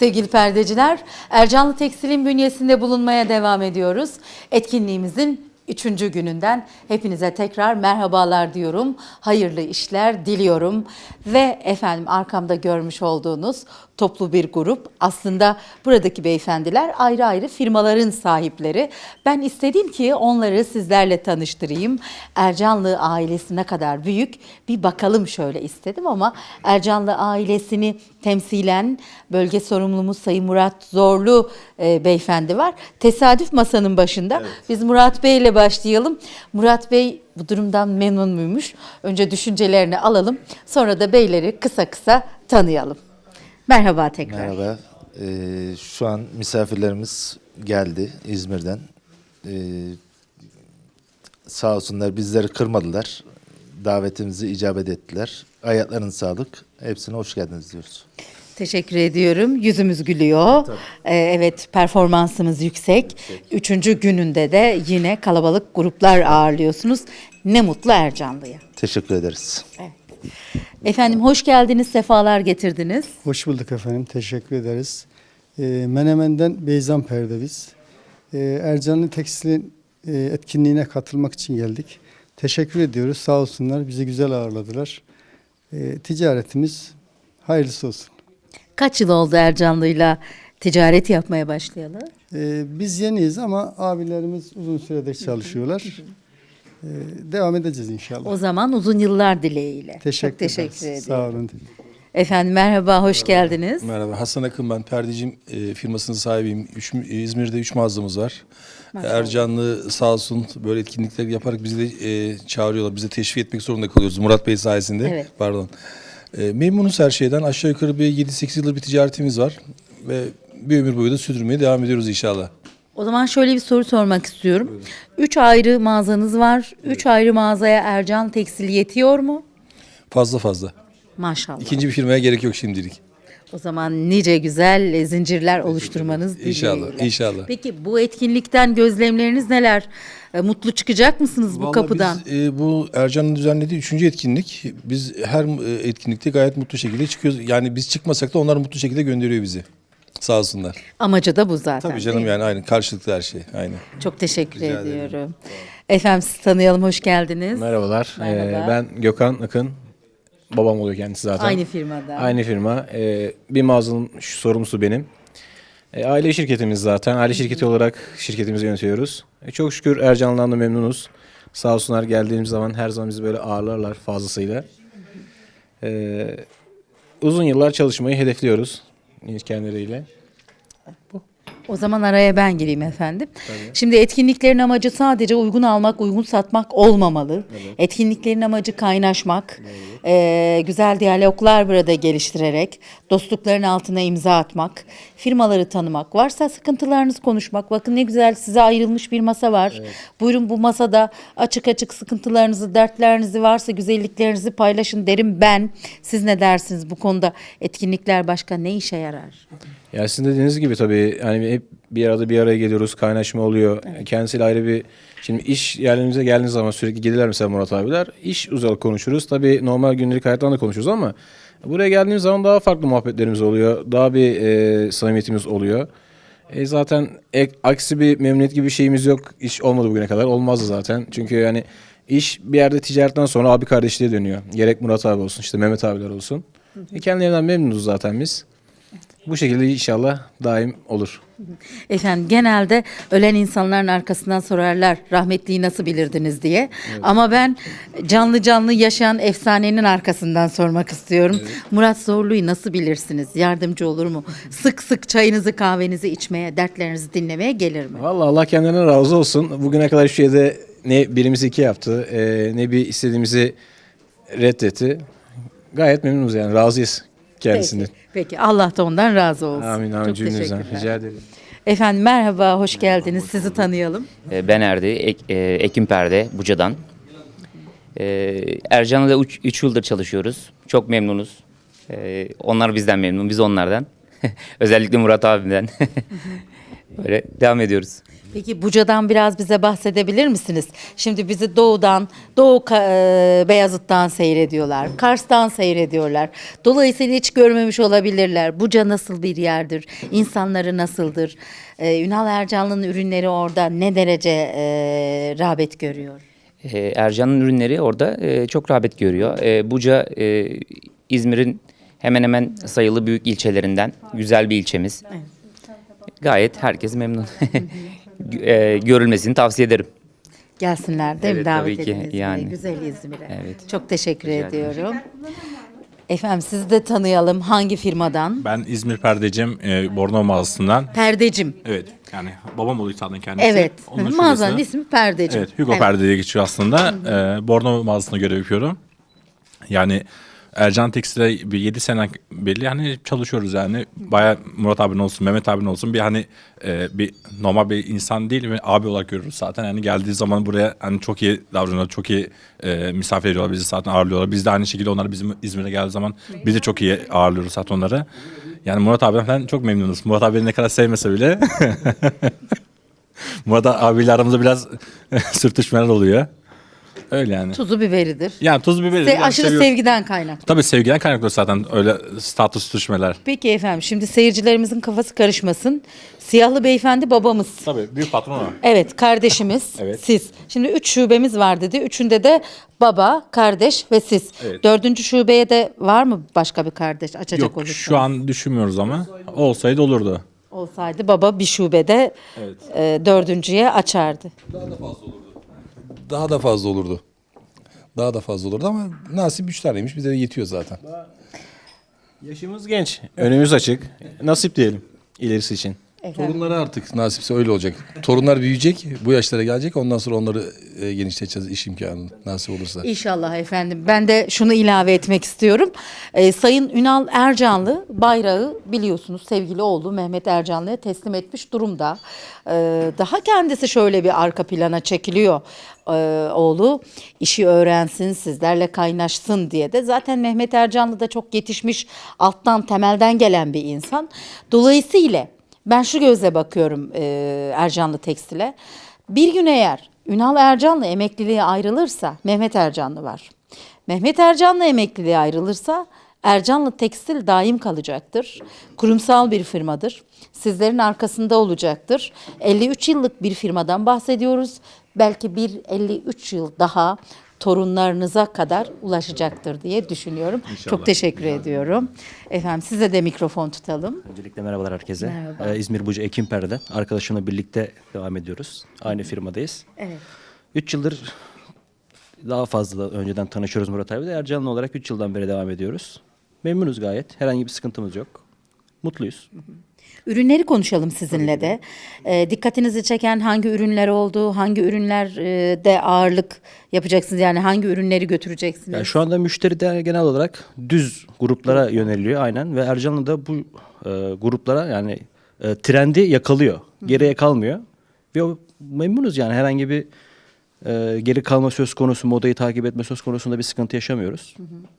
Sevgili perdeciler, Ercanlı Tekstil'in bünyesinde bulunmaya devam ediyoruz. Etkinliğimizin üçüncü gününden hepinize tekrar merhabalar diyorum. Hayırlı işler diliyorum. Ve efendim arkamda görmüş olduğunuz toplu bir grup. Aslında buradaki beyefendiler ayrı ayrı firmaların sahipleri. Ben istedim ki onları sizlerle tanıştırayım. Ercanlı ailesi ne kadar büyük bir bakalım şöyle istedim ama Ercanlı ailesini temsilen bölge sorumlumuz Sayın Murat Zorlu e, beyefendi var. Tesadüf masanın başında. Biz Murat Bey ile başlayalım. Murat Bey bu durumdan memnun muymuş? Önce düşüncelerini alalım. Sonra da beyleri kısa kısa tanıyalım. Merhaba tekrar. Merhaba. Ee, şu an misafirlerimiz geldi İzmir'den. Ee, sağ olsunlar bizleri kırmadılar. Davetimizi icabet ettiler. Ayaklarının sağlık. Hepsine hoş geldiniz diyoruz. Teşekkür ediyorum. Yüzümüz gülüyor. Ee, evet performansımız yüksek. Üçüncü gününde de yine kalabalık gruplar ağırlıyorsunuz. Ne mutlu Ercanlı'ya. Teşekkür ederiz. Efendim hoş geldiniz, sefalar getirdiniz. Hoş bulduk efendim. Teşekkür ederiz. Ee, Menemen'den Beyzan Perde biz. Ee, Ercanlı Tekstil'in e, etkinliğine katılmak için geldik. Teşekkür ediyoruz. Sağ olsunlar. Bizi güzel ağırladılar. Ee, ticaretimiz hayırlısı olsun. Kaç yıl oldu Ercanlı'yla ticaret yapmaya başlayalı? Ee, biz yeniyiz ama abilerimiz uzun süredir çalışıyorlar. Ee, devam edeceğiz inşallah. O zaman uzun yıllar dileğiyle. Teşekkür Çok teşekkür ederiz. ederim. Sağ olun. Efendim merhaba, hoş geldiniz. Merhaba Hasan Akın ben perdecim e, firmasının sahibiyim. Üç, İzmir'de 3 mağazamız var. Ercanlı sağ olsun böyle etkinlikler yaparak bizi de e, çağırıyorlar. Bizi teşvik etmek zorunda kalıyoruz Murat Bey sayesinde. Evet. Pardon. E, memnunuz her şeyden. Aşağı yukarı bir 7-8 yıldır bir ticaretimiz var. Ve bir ömür boyu da sürdürmeye devam ediyoruz inşallah. O zaman şöyle bir soru sormak istiyorum. Üç ayrı mağazanız var. Üç ayrı mağazaya Ercan Tekstil yetiyor mu? Fazla fazla. Maşallah. İkinci bir firmaya gerek yok şimdilik. O zaman nice güzel zincirler oluşturmanız dileğiyle. İnşallah, inşallah. Peki bu etkinlikten gözlemleriniz neler? E, Mutlu çıkacak mısınız bu Vallahi kapıdan? Biz, e, bu Ercan'ın düzenlediği üçüncü etkinlik. Biz her e, etkinlikte gayet mutlu şekilde çıkıyoruz. Yani biz çıkmasak da onlar mutlu şekilde gönderiyor bizi. Sağ olsunlar. Amacı da bu zaten. Tabii canım yani aynı karşılıklı her şey. Aynı. Çok teşekkür Rica ederim. ediyorum. Efendim sizi tanıyalım, hoş geldiniz. Merhabalar. Merhaba. Ee, ben Gökhan Akın. Babam oluyor kendisi zaten. Aynı firmada. Aynı firma. Ee, bir mağazanın şu sorumlusu benim. Ee, aile şirketimiz zaten. Aile şirketi olarak şirketimizi yönetiyoruz. Ee, çok şükür Ercan'dan da memnunuz. Sağ olsunlar geldiğimiz zaman her zaman bizi böyle ağırlarlar fazlasıyla. Ee, uzun yıllar çalışmayı hedefliyoruz kendileriyle. O zaman araya ben gireyim efendim. Şimdi etkinliklerin amacı sadece uygun almak, uygun satmak olmamalı. Etkinliklerin amacı kaynaşmak, eee, güzel diyaloglar burada geliştirerek, dostlukların altına imza atmak, firmaları tanımak, varsa sıkıntılarınızı konuşmak. Bakın ne güzel size ayrılmış bir masa var. Buyurun bu masada açık açık sıkıntılarınızı, dertlerinizi varsa güzelliklerinizi paylaşın derim ben. Siz ne dersiniz bu konuda? Etkinlikler başka ne işe yarar? Ya sizin dediğiniz gibi tabii hani hep bir arada bir araya geliyoruz, kaynaşma oluyor. Kendisiyle ayrı bir şimdi iş yerlerimize geldiğiniz zaman sürekli gelirler mesela Murat abiler. İş uzak konuşuruz. Tabii normal günlük hayattan da konuşuruz ama buraya geldiğimiz zaman daha farklı muhabbetlerimiz oluyor. Daha bir e, samimiyetimiz oluyor. E zaten ek, aksi bir memnuniyet gibi bir şeyimiz yok. İş olmadı bugüne kadar. Olmazdı zaten. Çünkü yani iş bir yerde ticaretten sonra abi kardeşliğe dönüyor. Gerek Murat abi olsun işte Mehmet abiler olsun. E kendilerinden memnunuz zaten biz. Bu şekilde inşallah daim olur. Efendim genelde ölen insanların arkasından sorarlar rahmetliyi nasıl bilirdiniz diye. Ama ben canlı canlı yaşayan efsanenin arkasından sormak istiyorum. Murat Zorlu'yu nasıl bilirsiniz? Yardımcı olur mu? Sık sık çayınızı kahvenizi içmeye, dertlerinizi dinlemeye gelir mi? Vallahi Allah kendilerine razı olsun. Bugüne kadar şu şeyde ne birimizi iki yaptı, e, ne bir istediğimizi reddetti. Gayet memnunuz yani razıyız kendisinden. Peki, peki Allah da ondan razı olsun. Amin amin Çok teşekkürler. Rica ederim. Efendim merhaba, hoş geldiniz. Sizi tanıyalım. E, Ben Erdi, Ek, e, Ekim Perde, Buca'dan. E, Ercan'la 3 yıldır çalışıyoruz. Çok memnunuz. E, onlar bizden memnun, biz onlardan. Özellikle Murat abimden. Böyle devam ediyoruz. Peki Buca'dan biraz bize bahsedebilir misiniz? Şimdi bizi doğudan, Doğu e, Beyazıt'tan seyrediyorlar, Kars'tan seyrediyorlar. Dolayısıyla hiç görmemiş olabilirler. Buca nasıl bir yerdir? İnsanları nasıldır? Ee, Ünal Ercanlı'nın ürünleri orada ne derece e, rağbet görüyor? Ee, Ercan'ın ürünleri orada e, çok rağbet görüyor. E, Buca e, İzmir'in hemen hemen sayılı büyük ilçelerinden güzel bir ilçemiz. Gayet herkes memnun. E, görülmesini tavsiye ederim. Gelsinler değil mi? Evet, Davet tabii ki, yani. Güzel İzmir'e. Evet. Çok teşekkür Rica ederim. ediyorum. Efendim sizi de tanıyalım. Hangi firmadan? Ben İzmir Perdecim, e, Bornova mağazasından. Perdecim. Evet, yani babam oluyor zaten kendisi. Evet. Onun şubesi- Mağazanın ismi Perdecim. Evet, Hugo Perde'ye geçiyor aslında. E, Bornova mağazasında görev yapıyorum. Yani Ercan Tekstil'e bir 7 sene belli hani çalışıyoruz yani. Baya Murat abinin olsun, Mehmet abinin olsun bir hani e, bir normal bir insan değil ve abi olarak görürüz zaten. Yani geldiği zaman buraya hani çok iyi davranıyorlar, çok iyi e, misafir ediyorlar bizi zaten ağırlıyorlar. Biz de aynı şekilde onları bizim İzmir'e geldiği zaman biz de çok iyi ağırlıyoruz zaten onları. Yani Murat abiden falan çok memnunuz. Murat abi ne kadar sevmese bile. Murat abiyle aramızda biraz sürtüşmeler oluyor. Öyle yani. Tuzu biberidir. Yani tuz biberi. Se- yani aşırı seviyoruz. sevgiden kaynaklı. Tabii sevgiden kaynaklı zaten öyle status sürtüşmeler. Peki efendim şimdi seyircilerimizin kafası karışmasın. Siyahlı beyefendi babamız. Tabii büyük patron o. Evet kardeşimiz Evet. siz. Şimdi üç şubemiz var dedi. Üçünde de baba, kardeş ve siz. Evet. Dördüncü şubeye de var mı başka bir kardeş açacak Yok olursanız? şu an düşünmüyoruz ama olsaydı olurdu. Olsaydı baba bir şubede e, dördüncüye açardı. Daha da fazla olurdu. Daha da fazla olurdu ama nasip üç taneymiş bize yetiyor zaten. Yaşımız genç. Önümüz açık. Nasip diyelim ilerisi için. Torunları artık nasipse öyle olacak. Torunlar büyüyecek, bu yaşlara gelecek. Ondan sonra onları e, genişleteceğiz iş imkanını nasip olursa. İnşallah efendim. Ben de şunu ilave etmek istiyorum. Ee, Sayın Ünal Ercanlı bayrağı biliyorsunuz sevgili oğlu Mehmet Ercanlı'ya teslim etmiş durumda. Ee, daha kendisi şöyle bir arka plana çekiliyor ee, oğlu. işi öğrensin, sizlerle kaynaşsın diye de. Zaten Mehmet Ercanlı da çok yetişmiş, alttan temelden gelen bir insan. Dolayısıyla ben şu gözle bakıyorum e, Ercanlı Tekstil'e. Bir gün eğer Ünal Ercanlı emekliliğe ayrılırsa Mehmet Ercanlı var. Mehmet Ercanlı emekliliğe ayrılırsa Ercanlı Tekstil daim kalacaktır. Kurumsal bir firmadır. Sizlerin arkasında olacaktır. 53 yıllık bir firmadan bahsediyoruz. Belki bir 53 yıl daha torunlarınıza kadar ulaşacaktır diye düşünüyorum. Çok teşekkür ediyorum. Efendim size de mikrofon tutalım. Öncelikle merhabalar herkese. Merhaba. Ee, İzmir Bucu Ekim Per'de arkadaşımla birlikte devam ediyoruz. Aynı firmadayız. Evet. 3 yıldır daha fazla da önceden tanışıyoruz Murat abi de. Ercanlı olarak 3 yıldan beri devam ediyoruz. Memnunuz gayet. Herhangi bir sıkıntımız yok. Mutluyuz. Ürünleri konuşalım sizinle de. Ee, dikkatinizi çeken hangi ürünler oldu, hangi ürünlerde ağırlık yapacaksınız yani hangi ürünleri götüreceksiniz? Yani şu anda müşteri de genel olarak düz gruplara yöneliyor aynen ve Ercanlı da bu e, gruplara yani e, trendi yakalıyor. Geriye kalmıyor. Ve o, memnunuz yani herhangi bir e, geri kalma söz konusu, modayı takip etme söz konusunda bir sıkıntı yaşamıyoruz.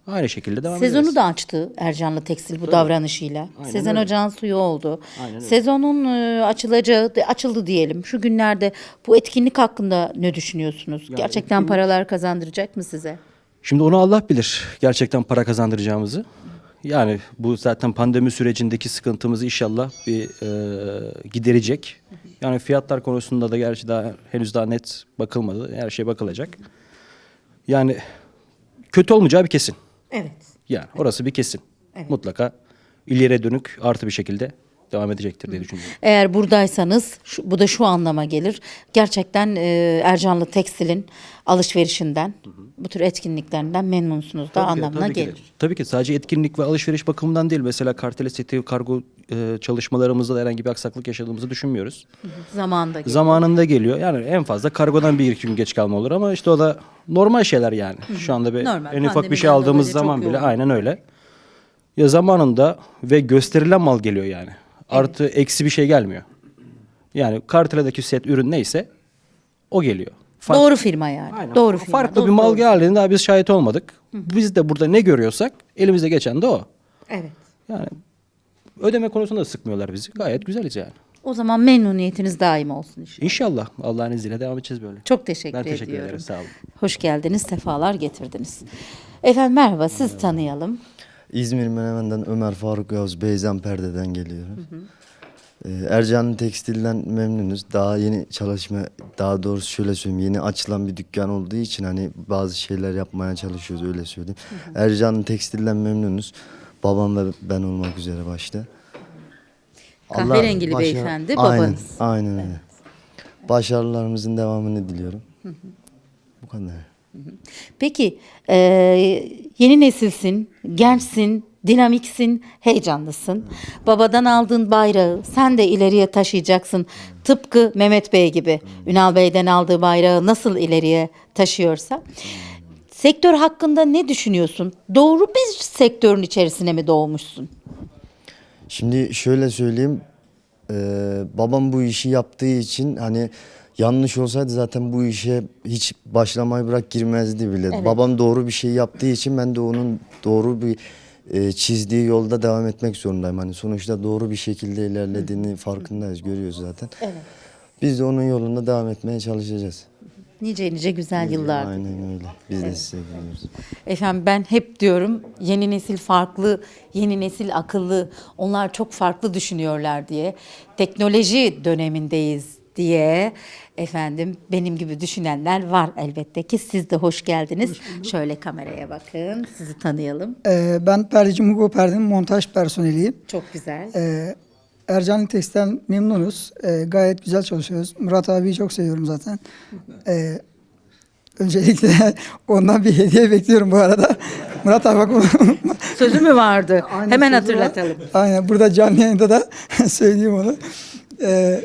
Aynı şekilde devam Sezonu ederiz. da açtı Ercanlı Tekstil bu davranışıyla. Sezen öyle. Ocağın suyu oldu. Aynen öyle. Sezonun e, açılacağı, açıldı diyelim. Şu günlerde bu etkinlik hakkında ne düşünüyorsunuz? Gerçekten paralar kazandıracak mı size? Şimdi onu Allah bilir gerçekten para kazandıracağımızı. Yani bu zaten pandemi sürecindeki sıkıntımızı inşallah bir e, giderecek. Yani fiyatlar konusunda da gerçi daha henüz daha net bakılmadı. Her şey bakılacak. Yani kötü olmayacağı bir kesin. Evet. Yani orası bir kesin. Mutlaka ileriye dönük artı bir şekilde devam edecektir diye düşünüyorum. Eğer buradaysanız şu- bu da şu anlama gelir. Gerçekten e, Ercanlı Tekstil'in alışverişinden, bu tür etkinliklerinden memnunsunuz da Tabii ki, anlamına tabii ki de. gelir. Tabii ki sadece etkinlik ve alışveriş bakımından değil. Mesela kartel seti, kargo e, çalışmalarımızda da herhangi bir aksaklık yaşadığımızı düşünmüyoruz. Zamanında gelir. Zamanında geliyor. Yani en fazla kargodan bir iki gün geç kalma olur ama işte o da normal şeyler yani. Şu anda bir Normal. en ufak bir şey aldığımız zaman bile yoğun. aynen öyle. Ya zamanında ve gösterilen mal geliyor yani. Artı eksi bir şey gelmiyor. Yani karteledeki set ürün neyse o geliyor. Fark- Doğru firma yani. Aynen. Doğru firma. Farklı Doğru- bir mal doğru. geldiğinde daha biz şahit olmadık. Biz de burada ne görüyorsak elimizde geçen de o. Evet. Yani ödeme konusunda da sıkmıyorlar bizi. Gayet güzeliz yani. O zaman memnuniyetiniz daim olsun inşallah. İnşallah Allah'ın izniyle devam edeceğiz böyle. Çok teşekkür Ben teşekkür ediyorum. ederim. Sağ olun. Hoş geldiniz, sefalar getirdiniz. Efendim merhaba, siz tanıyalım. İzmir Menemen'den Ömer Faruk Yavuz Beyzan Perde'den geliyorum. Ee, Ercan'ın tekstilden memnunuz. Daha yeni çalışma, daha doğrusu şöyle söyleyeyim, yeni açılan bir dükkan olduğu için hani bazı şeyler yapmaya çalışıyoruz öyle söyleyeyim. Ercan'ın tekstilden memnunuz. Babam ve ben olmak üzere başta. Allah Kahverengili başa- beyefendi, Aynen, babanız. aynen öyle. Başarılarımızın devamını diliyorum. Bu kadar. Peki, e, yeni nesilsin, gençsin, dinamiksin, heyecanlısın. Babadan aldığın bayrağı sen de ileriye taşıyacaksın. Tıpkı Mehmet Bey gibi. Ünal Bey'den aldığı bayrağı nasıl ileriye taşıyorsa. Sektör hakkında ne düşünüyorsun? Doğru bir sektörün içerisine mi doğmuşsun? Şimdi şöyle söyleyeyim. eee, babam bu işi yaptığı için hani yanlış olsaydı zaten bu işe hiç başlamayı bırak girmezdi bile. Babam doğru bir şey yaptığı için ben de onun doğru bir eee, çizdiği yolda devam etmek zorundayım. Hani sonuçta doğru bir şekilde ilerlediğini farkındayız, görüyoruz zaten. Biz de onun yolunda devam etmeye çalışacağız. Nice nice güzel yıllar. Aynen öyle. Biz de size güveniyoruz. Efendim ben hep diyorum yeni nesil farklı, yeni nesil akıllı. Onlar çok farklı düşünüyorlar diye. Teknoloji dönemindeyiz diye efendim benim gibi düşünenler var elbette ki. Siz de hoş geldiniz. Şöyle kameraya bakın. Sizi tanıyalım. Ee, ben Perdeci Mugo Perde'nin montaj personeliyim. Çok güzel. Ee, Ercan Tekstil'den memnunuz. Ee, gayet güzel çalışıyoruz. Murat abiyi çok seviyorum zaten. Ee, öncelikle ondan bir hediye bekliyorum bu arada. Murat abi bak Sözü mü vardı? Aynen Hemen sözü var. hatırlatalım. Aynen burada canlı yayında da söyleyeyim onu. Ee,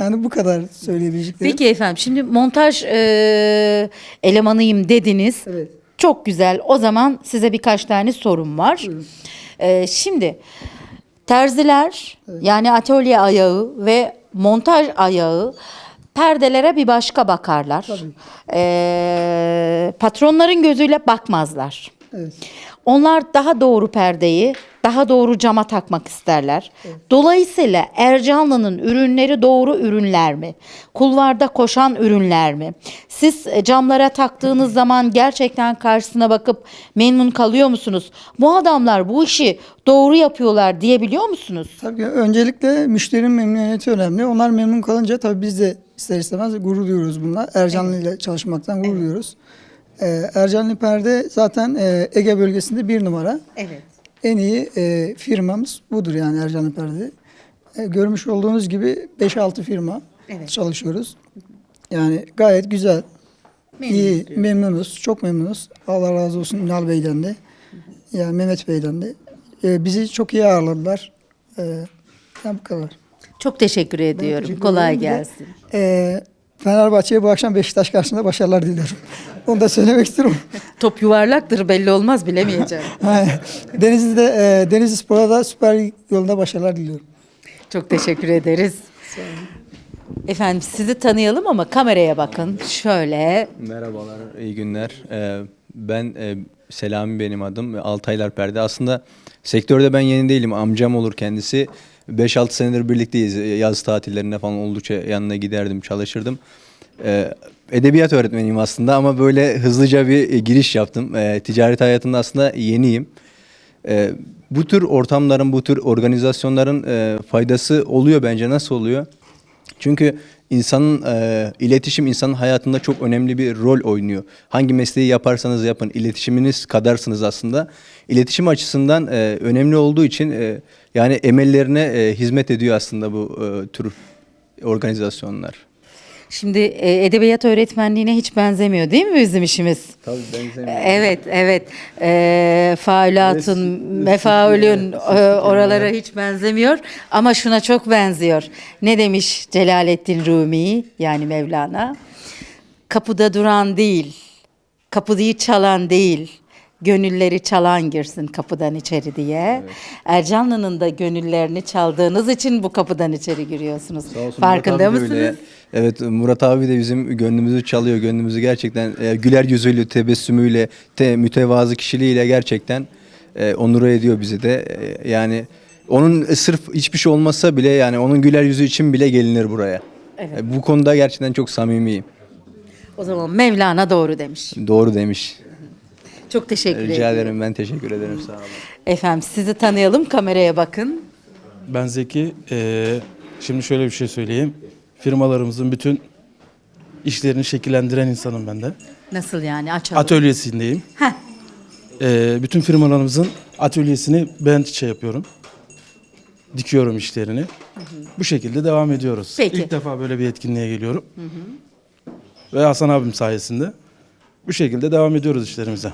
yani bu kadar söyleyebileceklerim. Peki efendim şimdi montaj e, elemanıyım dediniz. Evet. Çok güzel. O zaman size birkaç tane sorum var. E, şimdi terziler yani atölye ayağı ve montaj ayağı perdelere bir başka bakarlar. E, patronların gözüyle bakmazlar. Evet. Onlar daha doğru perdeyi, daha doğru cama takmak isterler. Dolayısıyla Ercanlı'nın ürünleri doğru ürünler mi? Kulvarda koşan ürünler mi? Siz e, camlara taktığınız zaman gerçekten karşısına bakıp memnun kalıyor musunuz? Bu adamlar bu işi doğru yapıyorlar diyebiliyor musunuz? Tabii öncelikle müşterinin memnuniyeti önemli. Onlar memnun kalınca tabii biz de ister istemez gurur duyuyoruz bununla. Ercanlı ile çalışmaktan gurur duyuyoruz. Ee, Ercanlı Perde zaten e, Ege bölgesinde bir numara. Evet. En iyi e, firmamız budur yani Ercanlı Perde. E, görmüş olduğunuz gibi 5-6 firma Evet. çalışıyoruz. Yani gayet güzel. iyi, memnunuz. Çok memnunuz. Allah razı olsun Ünal Bey'den de. Yani Mehmet Bey'den de. E, bizi çok iyi ağırladılar. E, yani bu kadar. Çok teşekkür ediyorum. teşekkür Kolay gelsin. e, Fenerbahçe'ye bu akşam Beşiktaş karşısında başarılar diliyorum. Onu da söylemek istiyorum. Top yuvarlaktır belli olmaz bilemeyeceğim. Denizli'de, e, Denizli Spor'a da Süper Lig yolunda başarılar diliyorum. Çok teşekkür ederiz. Efendim sizi tanıyalım ama kameraya bakın. Şöyle. Merhabalar, iyi günler. Ee, ben e, Selami benim adım. Altaylar Perde. Aslında sektörde ben yeni değilim. Amcam olur kendisi. 5-6 senedir birlikteyiz. Yaz tatillerinde falan oldukça yanına giderdim, çalışırdım. Ee, edebiyat öğretmeniyim aslında ama böyle hızlıca bir e, giriş yaptım. Ee, ticaret hayatında aslında yeniyim. Ee, bu tür ortamların, bu tür organizasyonların e, faydası oluyor bence. Nasıl oluyor? Çünkü insanın e, iletişim insanın hayatında çok önemli bir rol oynuyor. Hangi mesleği yaparsanız yapın iletişiminiz kadarsınız aslında. İletişim açısından e, önemli olduğu için e, yani emellerine e, hizmet ediyor aslında bu e, tür organizasyonlar. Şimdi e, edebiyat öğretmenliğine hiç benzemiyor değil mi bizim işimiz? Tabii benzemiyor. Evet, evet. E, faulatın, mefaulün e, oralara hiç benzemiyor ama şuna çok benziyor. Ne demiş Celaleddin Rumi yani Mevlana? Kapıda duran değil, kapıyı çalan değil, gönülleri çalan girsin kapıdan içeri diye. Ercanlı'nın da gönüllerini çaldığınız için bu kapıdan içeri giriyorsunuz. Sağ olsun Farkında mısınız? öyle. Evet Murat abi de bizim gönlümüzü çalıyor. Gönlümüzü gerçekten e, güler yüzüyle, tebessümüyle, te, mütevazı kişiliğiyle gerçekten e, onur ediyor bizi de. E, yani Onun e, sırf hiçbir şey olmasa bile yani onun güler yüzü için bile gelinir buraya. E, Bu konuda gerçekten çok samimiyim. O zaman Mevlana doğru demiş. Doğru demiş. Çok teşekkür Rica ederim. ederim ben teşekkür ederim sağ olun. Efendim sizi tanıyalım kameraya bakın. Ben Zeki. Ee, şimdi şöyle bir şey söyleyeyim. Firmalarımızın bütün işlerini şekillendiren insanım ben de. Nasıl yani açalım. Atölyesindeyim. Heh. Ee, bütün firmalarımızın atölyesini ben şey yapıyorum. Dikiyorum işlerini. Bu şekilde devam ediyoruz. Peki. İlk defa böyle bir etkinliğe geliyorum. Ve Hasan abim sayesinde. Bu şekilde devam ediyoruz işlerimize.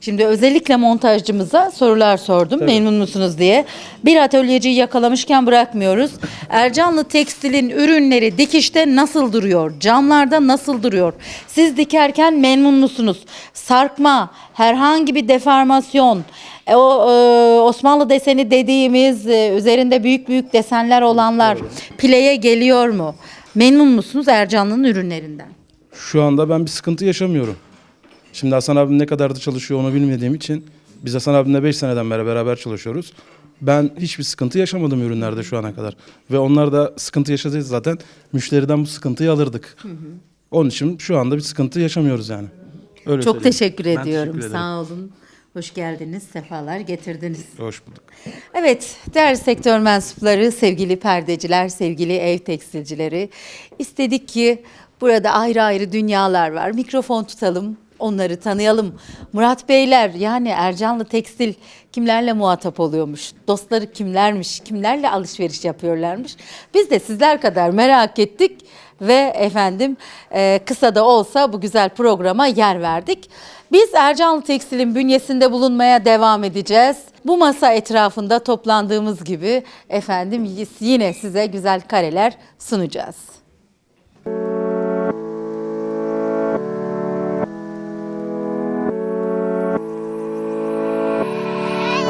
Şimdi özellikle montajcımıza sorular sordum. Memnun musunuz diye. Bir atölyeciyi yakalamışken bırakmıyoruz. Ercanlı Tekstil'in ürünleri dikişte nasıl duruyor? Camlarda nasıl duruyor? Siz dikerken memnun musunuz? Sarkma, herhangi bir deformasyon, e, o e, Osmanlı deseni dediğimiz e, üzerinde büyük büyük desenler olanlar pileye geliyor mu? Memnun musunuz Ercanlı'nın ürünlerinden? Şu anda ben bir sıkıntı yaşamıyorum. Şimdi Hasan abim ne kadar da çalışıyor onu bilmediğim için biz Hasan abimle 5 seneden beri beraber çalışıyoruz. Ben hiçbir sıkıntı yaşamadım ürünlerde şu ana kadar. Ve onlar da sıkıntı yaşasaydı zaten müşteriden bu sıkıntıyı alırdık. Onun için şu anda bir sıkıntı yaşamıyoruz yani. Öyle Çok söyleyeyim. teşekkür Ben ediyorum. teşekkür ederim. Sağ olun. Hoş geldiniz, sefalar getirdiniz. Hoş bulduk. Evet, değerli sektör mensupları, sevgili perdeciler, sevgili ev tekstilcileri. istedik ki burada ayrı ayrı dünyalar var. Mikrofon tutalım, onları tanıyalım. Murat Beyler yani Ercanlı Tekstil kimlerle muhatap oluyormuş? Dostları kimlermiş? Kimlerle alışveriş yapıyorlarmış? Biz de sizler kadar merak ettik ve efendim e, kısa da olsa bu güzel programa yer verdik. Biz Ercanlı Tekstil'in bünyesinde bulunmaya devam edeceğiz. Bu masa etrafında toplandığımız gibi efendim yine size güzel kareler sunacağız.